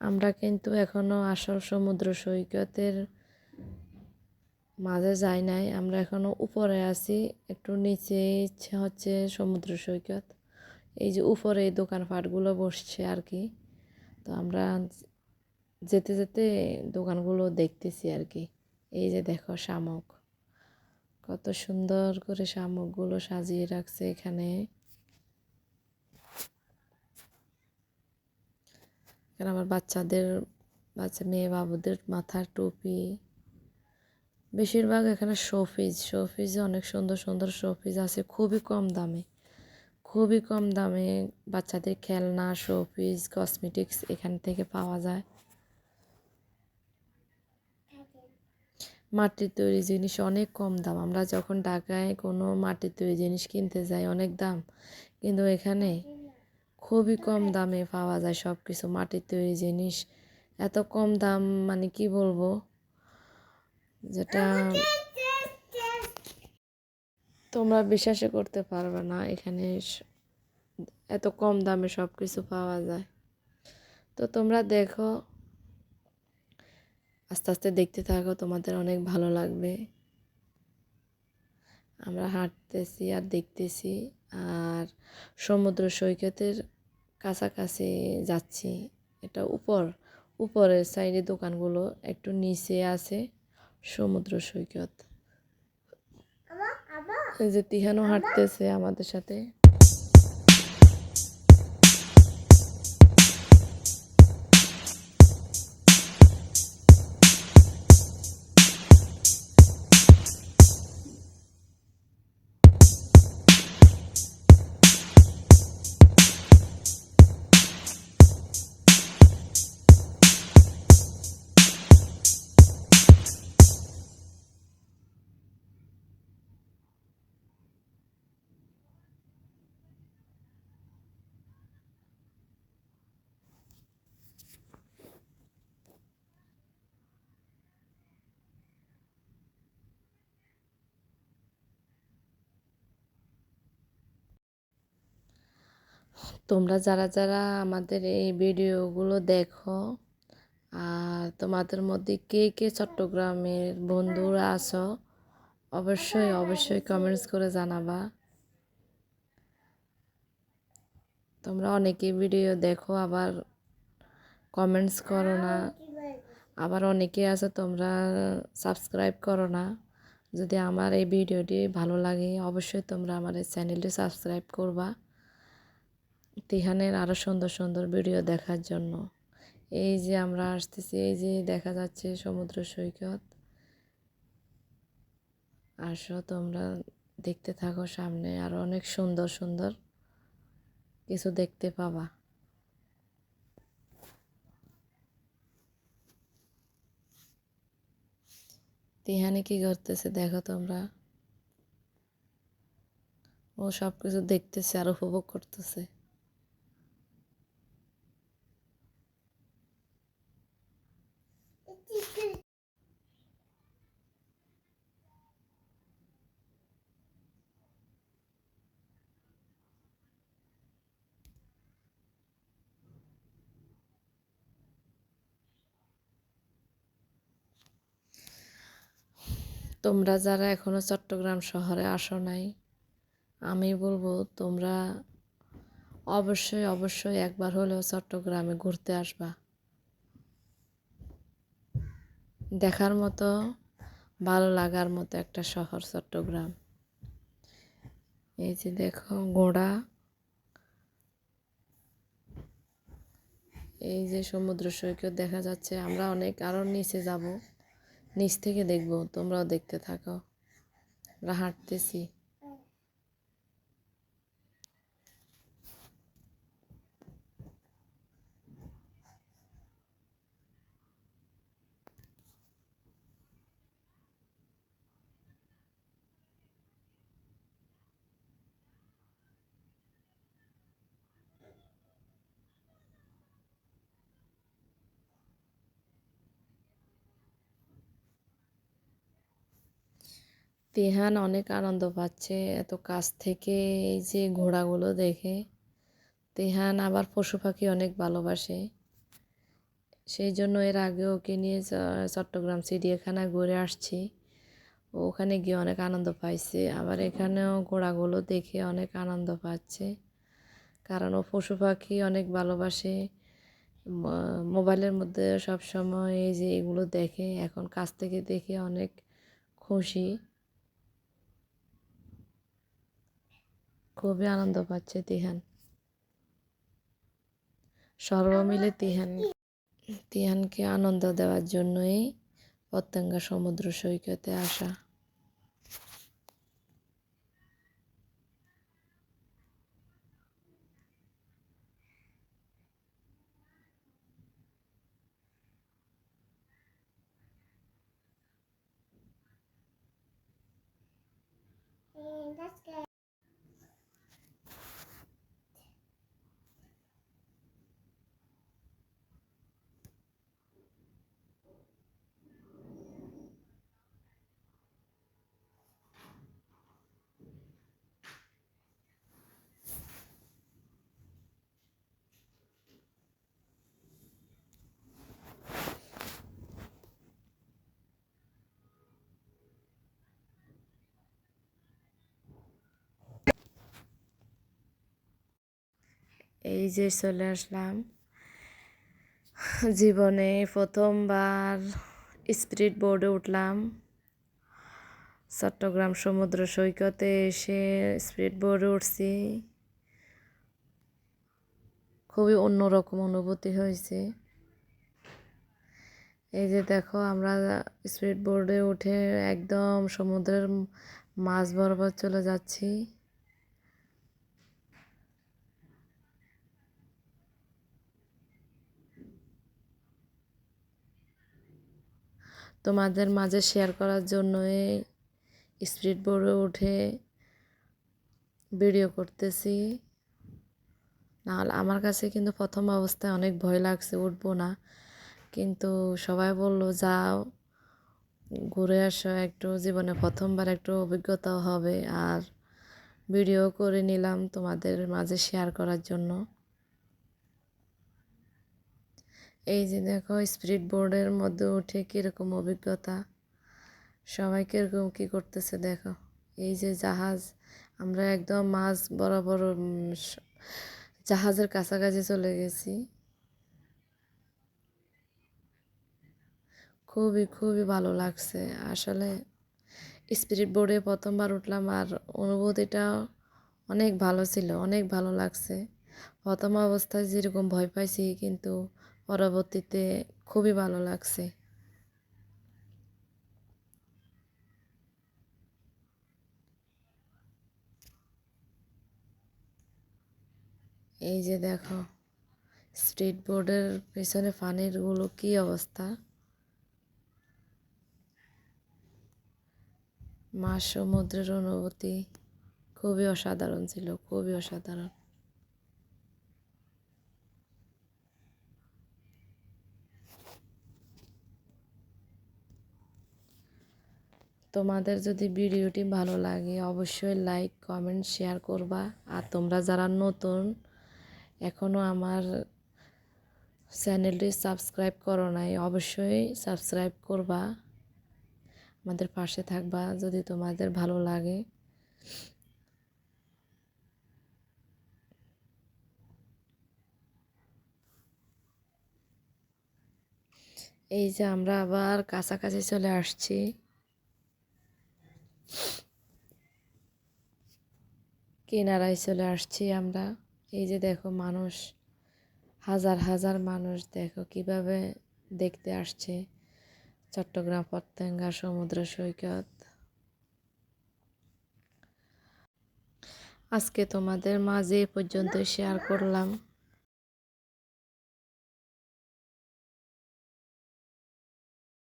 আমরা কিন্তু এখনও আসল সমুদ্র সৈকতের মাঝে যাই নাই। আমরা এখনও উপরে আছি, একটু নিচে হচ্ছে সমুদ্র সৈকত। এই যে উপরে এই দোকানপাটগুলো বসছে আর কি। তো আমরা যেতে যেতে দোকানগুলো দেখতেছি আর কি। এই যে দেখো শামুক। কত সুন্দর করে শামুকগুলো সাজিয়ে রাখছে এখানে। এখানে আমার বাচ্চাদের, বাচ্চা মেয়ে বাবুদের মাথার টুপি। বেশিরভাগ এখানে শোপিস শোপিসে অনেক সুন্দর সুন্দর শোপিস আছে, খুবই কম দামে। খুবই কম দামে বাচ্চাদের খেলনা শোপিস কসমেটিক্স এখান থেকে পাওয়া যায়। মাটির তৈরি জিনিস অনেক কম দাম। আমরা যখন ঢাকায় কোনো মাটির তৈরি জিনিস কিনতে যাই, অনেক দাম। কিন্তু এখানে খুবই কম দামে পাওয়া যায় সব কিছু মাটির তৈরি জিনিস। এত কম দাম মানে কি বলব? যেটা তোমরা বিশ্বাসই করতে পারবে না, এখানে এত কম দামে সব কিছু পাওয়া যায়। তো তোমরা দেখো, আস্তে আস্তে দেখতে থাকো, তোমাদের অনেক ভালো লাগবে। আমরা হাঁটতেছি আর দেখতেছি, আর সমুদ্র সৈকতের কাছাকাছি যাচ্ছি। এটা উপর উপরের সাইডে দোকানগুলো একটু নিচে আছে সমুদ্র সৈকত। এই যে তিহানো হাঁটতেছে আমাদের সাথে। তোমরা যারা যারা আমাদের এই ভিডিওগুলো দেখো, আর তোমাদের মধ্যে কে কে চট্টগ্রামের বন্ধুরা আছো, অবশ্যই অবশ্যই কমেন্টস করে জানাবা। তোমরা অনেকে ভিডিও দেখো, আবার কমেন্টস করো না। আবার অনেকে আছে, তোমরা সাবস্ক্রাইব করো না। যদি আমার এই ভিডিওটি ভালো লাগে, অবশ্যই তোমরা আমার এই চ্যানেলটি সাবস্ক্রাইব করবা। তিহানের আরও সুন্দর সুন্দর ভিডিও দেখার জন্য। এই যে আমরা আসতেছি, এই যে দেখা যাচ্ছে সমুদ্র সৈকত। আসো, তোমরা দেখতে থাকো সামনে আরও অনেক সুন্দর সুন্দর কিছু দেখতে পাবা। তিহানি কি করতেছে দেখো তোমরা। ও সব কিছু দেখতেছে আর উপভোগ করতেছে। তোমরা যারা এখনও চট্টগ্রাম শহরে আসো নাই, আমি বলব তোমরা অবশ্যই অবশ্যই একবার হলেও চট্টগ্রামে ঘুরতে আসবা। দেখার মতো, ভালো লাগার মতো একটা শহর চট্টগ্রাম। এই যে দেখো ঘোড়া। এই যে সমুদ্র সৈকত দেখা যাচ্ছে, আমরা অনেক আরও নিচে যাব। নিচ থেকে দেখব তোমরাও দেখতে থাকো। আমরা হাঁটতেছি। তিহান অনেক আনন্দ পাচ্ছে এত কাছ থেকে এই যে ঘোড়াগুলো দেখে। তেহান আবার পশু পাখি অনেক ভালোবাসে। সেই জন্য এর আগে ওকে নিয়ে চট্টগ্রাম চিড়িয়াখানা ঘুরে আসছি। ওখানে গিয়ে অনেক আনন্দ পাইছে। আবার এখানেও ঘোড়াগুলো দেখে অনেক আনন্দ পাচ্ছে। কারণ ও পশু পাখি অনেক ভালোবাসে। মোবাইলের মধ্যে সব সময় এই যে এগুলো দেখে, এখন কাছ থেকে দেখে অনেক খুশি। খুবই আনন্দ পাচ্ছে তিহান সর্ব মিলে তিহান তিহানকে আনন্দ দেওয়ার জন্যই পতেঙ্গা সমুদ্র সৈকতে আসা that's good. এই যে চলে আসলাম। জীবনে প্রথমবার স্পিড বোর্ডে উঠলাম। চট্টগ্রাম সমুদ্র সৈকতে এসে স্পিড বোর্ডে উঠছি। খুবই অন্যরকম অনুভূতি হয়েছে। এই যে দেখো, আমরা স্পিড বোর্ডে উঠে একদম সমুদ্রের মাঝ বরাবর চলে যাচ্ছি। তোমাদের মাঝে শেয়ার করার জন্যই স্পিড বোর্ডে উঠে ভিডিও করতেছি। নাহলে আমার কাছে কিন্তু প্রথম অবস্থায় অনেক ভয় লাগছে, উঠবো না। কিন্তু সবাই বলল, যাও, ঘুরে আসো, একটু জীবনে প্রথমবার একটু অভিজ্ঞতাও হবে। আর ভিডিও করে নিলাম তোমাদের মাঝে শেয়ার করার জন্য। এই যে দেখো স্পিড বোর্ডের মধ্যে উঠে কীরকম অভিজ্ঞতা। সবাই কীরকম কী করতেছে দেখো। এই যে জাহাজ, আমরা একদম মাছ বরাবর জাহাজের কাছাকাছি চলে গেছি। খুবই খুবই ভালো লাগছে। আসলে স্পিড বোর্ডে প্রথমবার উঠলাম আর অনুভূতিটা অনেক ভালো ছিল, অনেক ভালো লাগছে। প্রথম অবস্থায় যেরকম ভয় পাইছি, কিন্তু পরবর্তীতে খুবই ভালো লাগছে। এই যে দেখো স্ট্রিট বোর্ডের পেছনে পানিরগুলো কি অবস্থা? মা সমুদ্রের অনুভূতি খুবই অসাধারণ ছিল, খুবই অসাধারণ। তোমাদের যদি ভিডিওটি ভালো লাগে, অবশ্যই লাইক কমেন্ট শেয়ার করবা। আর তোমরা যারা নতুন এখনও আমার চ্যানেলটি সাবস্ক্রাইব করো নাই, অবশ্যই সাবস্ক্রাইব করবা। আমাদের পাশে থাকবা যদি তোমাদের ভালো লাগে। এই যে আমরা আবার কাছাকাছি চলে আসছি। কিনারায় চলে আসছি আমরা। এই যে দেখো মানুষ, হাজার হাজার মানুষ, দেখো কীভাবে দেখতে আসছে। চট্টগ্রাম পতেঙ্গা সমুদ্র সৈকত। আজকে তোমাদের মাঝে পর্যন্ত শেয়ার করলাম।